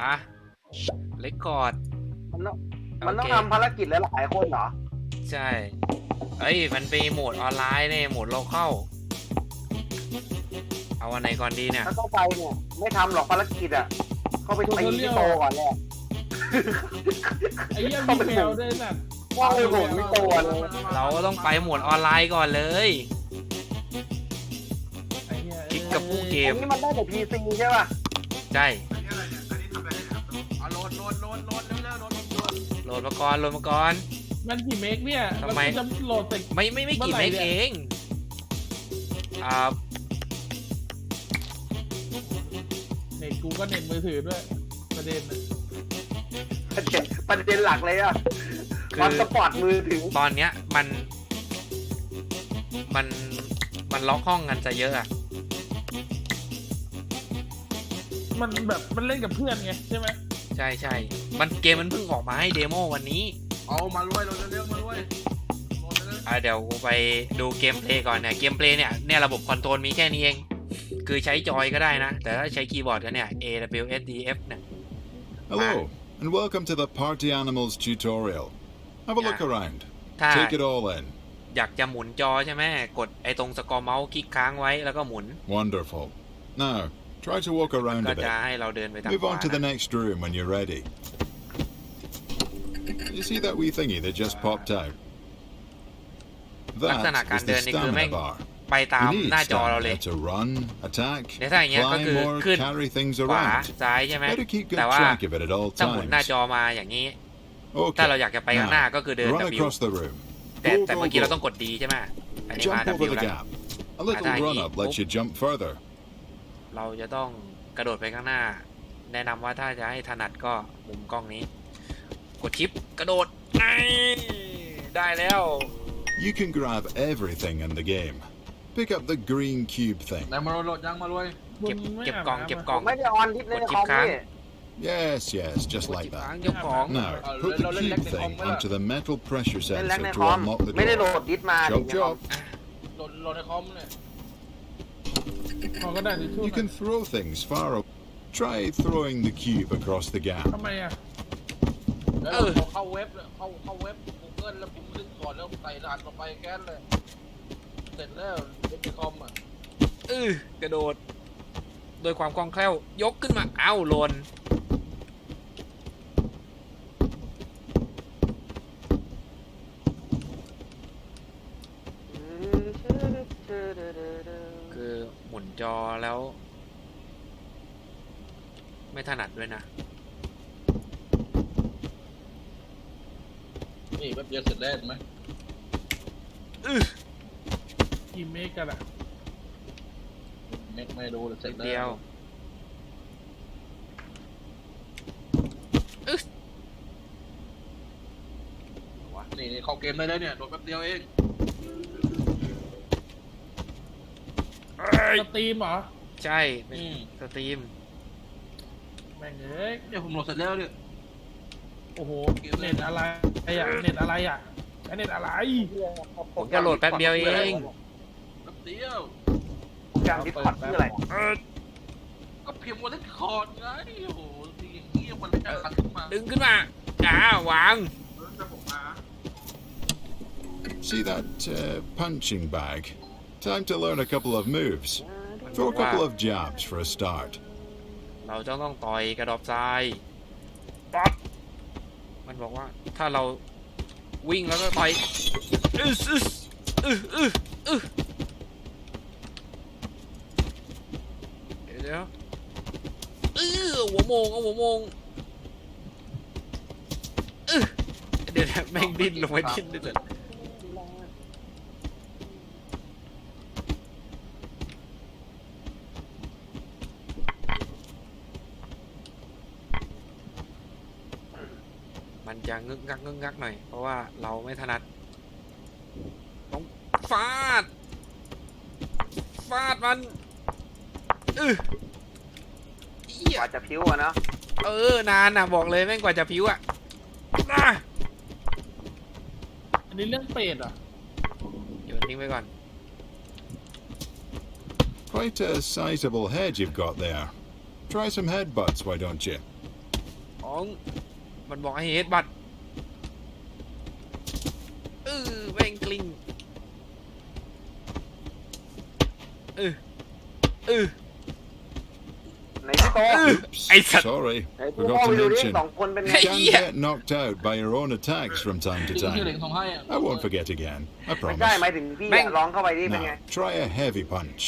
อะเล็กกอดมันต้องมันต้องทำภารกิจหลายๆคนเหรอ ใช่เอ้ยมันเป็นโหมดออนไลน์เนี่ยโหมดโลเข้าเอาวันไหนก่อนดีเนี่ย ถ้าเข้าไปเนี่ยไม่ทำหรอกภารกิจอะ เข้าไปตีที่โตก่อนแหละไอ้เหี้ยมีแมวด้วยสัตว์ว่าเลยผมไม่โตเลยเราก็ต้องไปโหมดออนไลน์ก่อนเลยไอ้เหี้ยคลิกกับผู้เกอัมนนี้มันได้แต่พีซีใช่ป่ะ ใช่ โหลดโหลดมาก่อนโหลดมาก่อน มันกี่เมกเนี่ยทำไมแล้วกูจะโหลดเสร็จไม่ไม่ไม่กี่เมื่อไหร่เมกเนี่ย เองอ่าเน็ตกูก็เน็ตมือถือด้วย ประเด็นน่ะประเด็นประเด็นหลักเลยอะคือ มันสปอร์ตมือถือตอนเนี้ยมันมันมันล็อกห้องกันจะเยอะอะมันแบบมันเล่นกับเพื่อนไงใช่ไหม ใช่ใช่มันเกมมันเพิ่งออกมาให้เดโมวันนี้ เอามารวยโหลดเร็วๆมารวยโหลดเร็วอ่าเดี๋ยวกูไปดูเกมเพลย์ก่อนเนี่ยเกมเพลย์เนี่ยเนี่ยระบบคอนโทรลมีแค่นี้เอง คือใช้จอยก็ได้นะ แต่ถ้าใช้คีย์บอร์ดก็เนี่ย A W S D F เนี่ย Hello, and welcome to the Party Animals tutorial. Have a look Yeah. around. ถ้า Take it all in. อยากจะหมุนจอใช่ไหมกดไอ้ตรงสกอร์เมาส์คลิกค้างไว้แล้วก็หมุน Wonderful. Now, try to walk around ก็ a จะ bit. ให้เราเดินไปทาง Move ขวา on to the นะ next room when you're ready. You see that wee thingy that just popped out? ลักษณะ That การ is เดิ the นนี่คือแม่ง stamina bar. ไปตาม You need หน้าจอเราเลย stamina to run, attack, เดี๋ยวถ้าอย่างเงี้ยก็ climb คือ or ขึ้น carry things ขวา around. ซ้ายใช่ไหม Better keep good แต่ว่า track of it at all ถ้าหมุนหน้า times. จอมาอย่างนี้ ถ้าเรา Okay, อยากจะไปข้างหน้าก็คือเดิน run W across the room. แต่ Go, แต่ go, เมื่อกี้ go. เราต้องกด D ใช่ไหมอันนี้มา Jump over W the แล้ว gap. A little Ah, run up oh. lets you jump further. เราจะต้องกระโดดไปข้างหน้า แนะนำว่าถ้าจะให้ถนัดก็มุมกล้องนี้ กดชิปกระโดดนี่ได้แล้ว You can grab everything in the game. Pick up the green cube thing. ๆไหนมารวยโหลดยังมารวยเก็บมึไม่เก็บอากล่องน้ำเก็บอะกล่อง ไม่ได้ออนทิศในคอมนี่ Yes, yes, just กด like ชิปค้าง that. ยกของ Now, Uh, put the let- let- cube let the thing com- onto the metal pressure เล่นแรง sensor ใน to คอม unlock the ไม่ได้โหล door. ดดิสมาดิ Chop ในคอม chop. โหลดโหลดในคอมเนี่ย ขอกระดาษทิชชู่ You หน่อย can throw things far away. Try throwing the cube across the gap. ทำไมอะแล้วเราเข้าเว็บเลยเข้าเข้าเว็บ Google แล้วพิมพ์ลิงก์ก่อนแล้วใส่รหัสลงไปแก๊สเลย เสร็จแล้วเว็บในคอมอะเออกระโดด โดยความคล่องแคล่วยกขึ้นมาเอ้าหล่น คือหมุนจอแล้ว ไม่ถนัดด้วยนะ นี่แป๊บเดียวเสร็จแล้วเห็นไหมกี่เมกกันอะเน็ตไม่ดูเลยเสร็จเดีแล้ยวว นี่นี่เข้าเกมได้แล้วเนี่ยโหลดแป๊บเดียวเอง สตรีมเหรอ ใช่เป็นอืม สตรีม แม่งเอ้ยเนี่ยผมโหลดเสร็จแล้วเนี่ย โอ้โหเน็ตอะไรไอ้อะเน็ตอะไรอะไอ้เน็ตอะไรผมจะโหลดแป๊บเดียวเอง แป๊บเดียว โปรแกรมดิสคอร์ดคืออะไรก็พิมพ์ว่าเล่นคอร์ดไงโอ้โหทีอย่างนี้มันไม่จะขัดขึ้นมาดึงขึ้นมาอ่าวาง See that uh, punching bag? Time to learn a couple of moves. Throw a couple of jabs for a start. เราจะต้องต่อยกระดอบทรายปั๊บมันบอกว่าถ้าเราวิ่งแล้วก็ต่อยอึสอึสอึอึอึเดี๋ยวเดี๋ยวเออหัวโมงเอาหัวโมงอึเดี๋ยวนะแม่งดิ้นลงไปดิ้นด้วยเถอะมัน จะงึกงักงึกงักหน่อย เพราะว่าเราไม่ถนัด ต้องฟาด ฟาดมันอือเอี้กยว่าจะพิ้วอะเนาะเออนานน่ะบอกเลยแม่งกว่าจะผิวอะนะอันนี้เรื่องเป็ดเหรอะโยนทิ้งไปก่อน Quite a sizable head you've got there. Try some headbutts, why don't you? ของมันบอกให้เฮดบัตเออแม่งกลิ้ง เออเออไหนพี่โตเออไอ้สัตว์ Sorry, ไหนกู forgot เข้า to ไปดูดิ mention. สองคนเป็นไง You can Yeah. get knocked out by your own attacks from time to สิ่งที่เหล็ก time. ส่งให้อะ I won't forget again. I ไม่ใช่ห promise. มายถึงพี่แม่ง อะลองเข้าไปดิเป็นไง Now, try a heavy punch.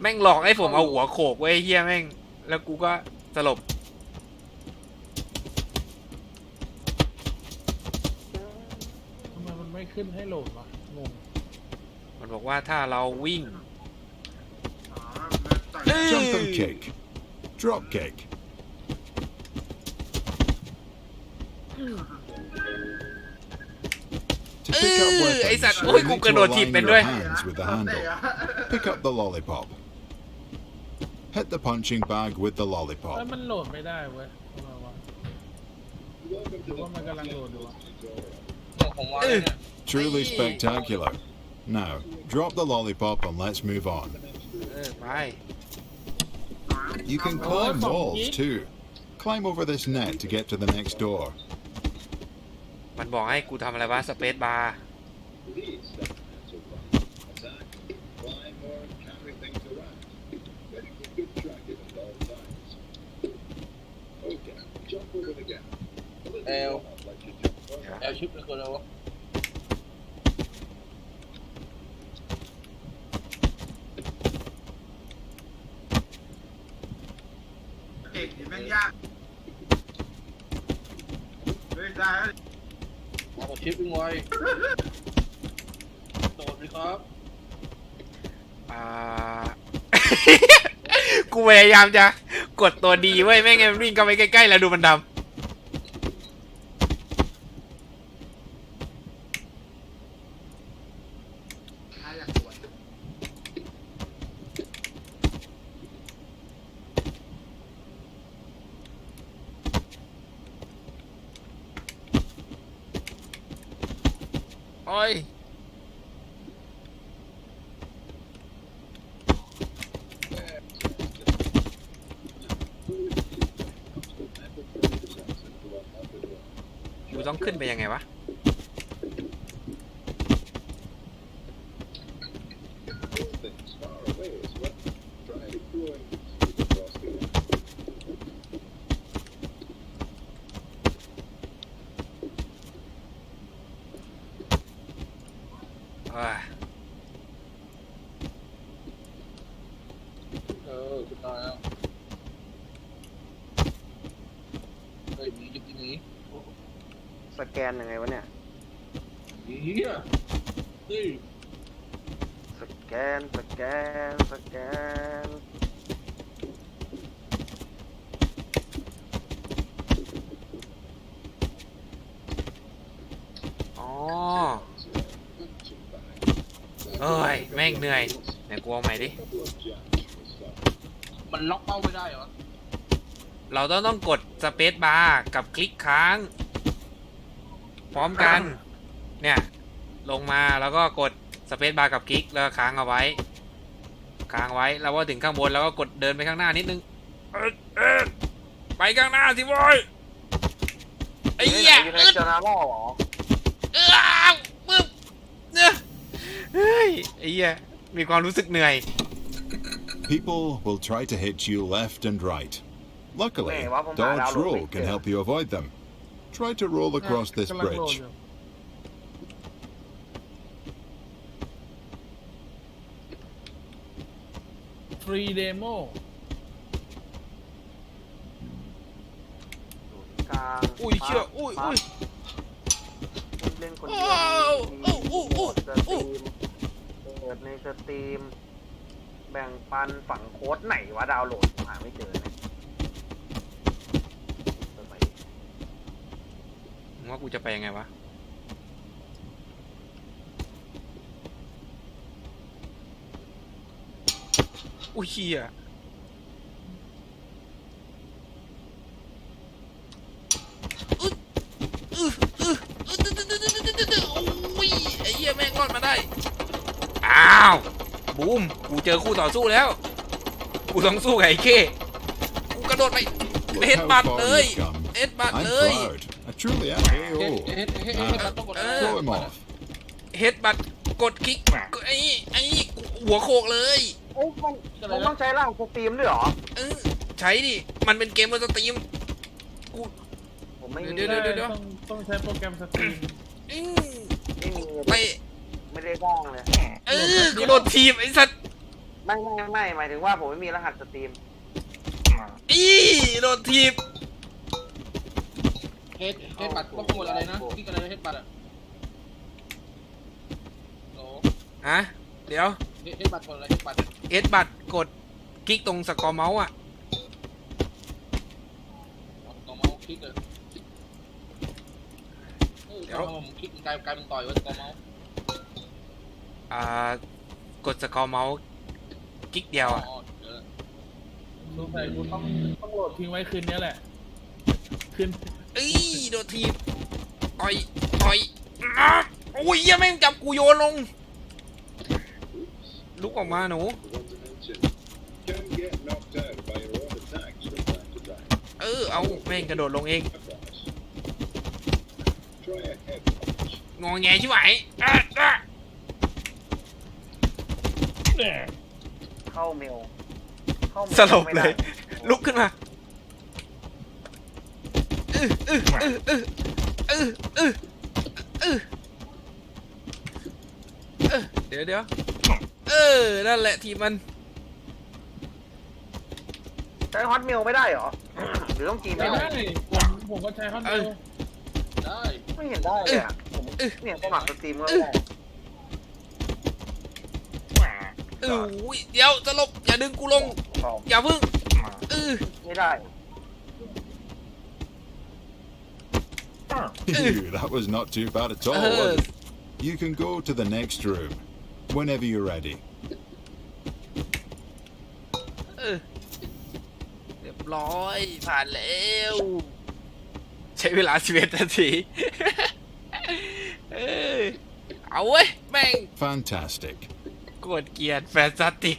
แม่งหลอกให้ผมเอาหัวโขกไว้ไอ้เฮียแม่ง แล้วกูก็สลบ ทำไมมันไม่ขึ้นให้โหลดวะงงมันบอกว่าถ้าเราวิ่ง Jump and kick. Drop kick. To pick up Ugh,ไอ้สัตว์ weapons, โอ้ย you กู need กระ to โดดถีบ align เป็น your ด้วย hands with the handle. Pick up the lollipop. Hit the punching bag with the lollipop. แล้วมันโหลดไม่ได้เว้ยทำไมวะหรือว่ามันกำลังโหลดอยู่วะ ของผมว่าเนี่ย Truly Hey. spectacular. Now, drop the lollipop and let's move on. เออ ไป You can Oh, climb fuck walls yeah. too. Climb over this net to get to the next door. มันบอกให้กูทำอะไรวะ สเปซบาร์ แอลแอลชิปเป็นคนแล้ว ม่งยากเฮ้ยได้แล้วเอาชิปเป็นไวโดดเลยครับ อ่า กูพยายามจะกดตัวดีเว้ยไม่งั้นมันวิ่งเข้าไปใกล้ๆแล้วดูมันดำ ถ้าอยากปวด โอ้ย กู ต้องขึ้นไปยังไงวะ อ่า เออขึ้นมาแล้วเฮ้ยหนีจะกินหนี สแกนยังไงวะเนี่ยหนีอะนี่สแกน สแกน สแกน อ๋อเอ้ย แม่งเหนื่อยไหนกูเอาใหม่ดิ มันล็อกเป้าไม่ได้เหรอ เราต้องต้องกดสเปซบาร์กับคลิกค้าง พร้อมกัน เนี่ย ลงมาแล้วก็กดสเปซบาร์กับคลิกแล้วก็ค้างเอาไว้ ค้างไว้แล้วพอถึงข้างบนแล้วก็กดเดินไปข้างหน้านิดนึงเอิ๊ดเอิ๊ดไปข้างหน้าสิโว้ยไอ้เหี้ยยูไนอึดเจอร์นาลหรอเอ้าวปึ๊บเนี่ยเฮ้ยไอ้เหี้ยมีความรู้สึกเหนื่อย People will try to hit you left and right. Luckily, Hey, wapang dodge maalala, roll wait can there. help you avoid them. Try to roll across this กำลังโหลด bridge. อยู่ฟรีเดโมกลางอุ้ยเชื่ออุ้ยอุ้ย เล่นคนเดีโอ้ยวโอ้โอ้โอ้สตรีมเปิดในสตรีม แบ่งปันฝั่งโค้ดไหนวะดาวน์โหลดหาไม่เจอน ว่ากูจะไปยังไงวะ อุ้ยเฮียแม่งรอดมาได้ อ้าว บูม กูเจอคู่ต่อสู้แล้ว กูต้องสู้ไก่เค้กูกระโดดไปเฮดบัตเลยเฮดบัตเลย truly am. เฮ้ย Hey-oh. เฮ้ยเฮ้ยเฮ้ยมันต้องกดอะไร Throw him off. เฮ็ดบัตกดคลิกไอ้ไอ้หัวโขกเลย เอ้ยมันมันต้องใช้ร่างสตรีมด้วยเหรอ เออใช้ดิ มันเป็นเกมบนสตรีม ผมไม่มีเดี๋ยวเดี๋ยวเดี๋ยว ต้องต้องใช้โปรแกรมสตรีมอื้อไม่มีไปไม่ได้ร่างเลย เออกระโดดทีบไอ้สัตว์ไม่ไม่ไม่หมายถึงว่าผมไม่มีรหัสสตรีม อีโดดทีบ เฮ็ดเฮ็ดบัตรต้องกดอะไรนะคลิกอะไรนะเฮ็ดบัตรอะโอ้ฮะเดี๋ยวเฮ็ดเฮ็ดบัตรกดอะไรเฮ็ดบัตรเอ็ดบัตกดคลิกตรงสกอร์เมาส์อะตัวเมาส์คลิกเลยเออตัวเมาส์ผมคลิกกลายกลายเป็นต่อยไว้ตัวเมาส์อ่ากดสกอร์เมาส์คลิกเดียวอ๋ออะเดี๋ยวสงสัยกูต้องต้องโหลดทิ้งไว้คืนนี้แหละ คืน เอ้ยโดดทีบต่อยต่อยอะอุ้ยเหี้ยังแม่งจับกูโยนลง ลุกออกมาหนู Can get knocked out by your own attacks from time to time. เออ เอาแม่งกระโดดลงเอง I promise. Try a head punch. งอแงชิบหายอะอะเข้าเมลเข้าเมลสลบไม่เลได้ย ลุกขึ้นมาอื้ออื้ออื้ออื้ออื้ออื้ออื้อ เออเดี๋ยวเดี๋ยวเออ นั่นแหละทีมมัน ใช้ฮอตเมลไม่ได้เหรอ หรือต้องจีเมไม่ลได้ ผมผมก็ใช้ฮอตเมลได้ ไม่เห็นได้เลยอะผมเนี่ยสมัครสตรีมก็ไม่ได้เอออุ้ยเดี๋ยวสลบอย่าดึงกูลงบอกอย่าพึ่งเออไม่ได้ Phew, that was not too bad at all, เออ was it? You can go to the next room whenever you're ready. เออเรียบร้อยผ่านแล้ว ใช้เวลา11นาที เออเอาเว้ย แม่ง Fantastic. กดเกียร์แฟนตาติก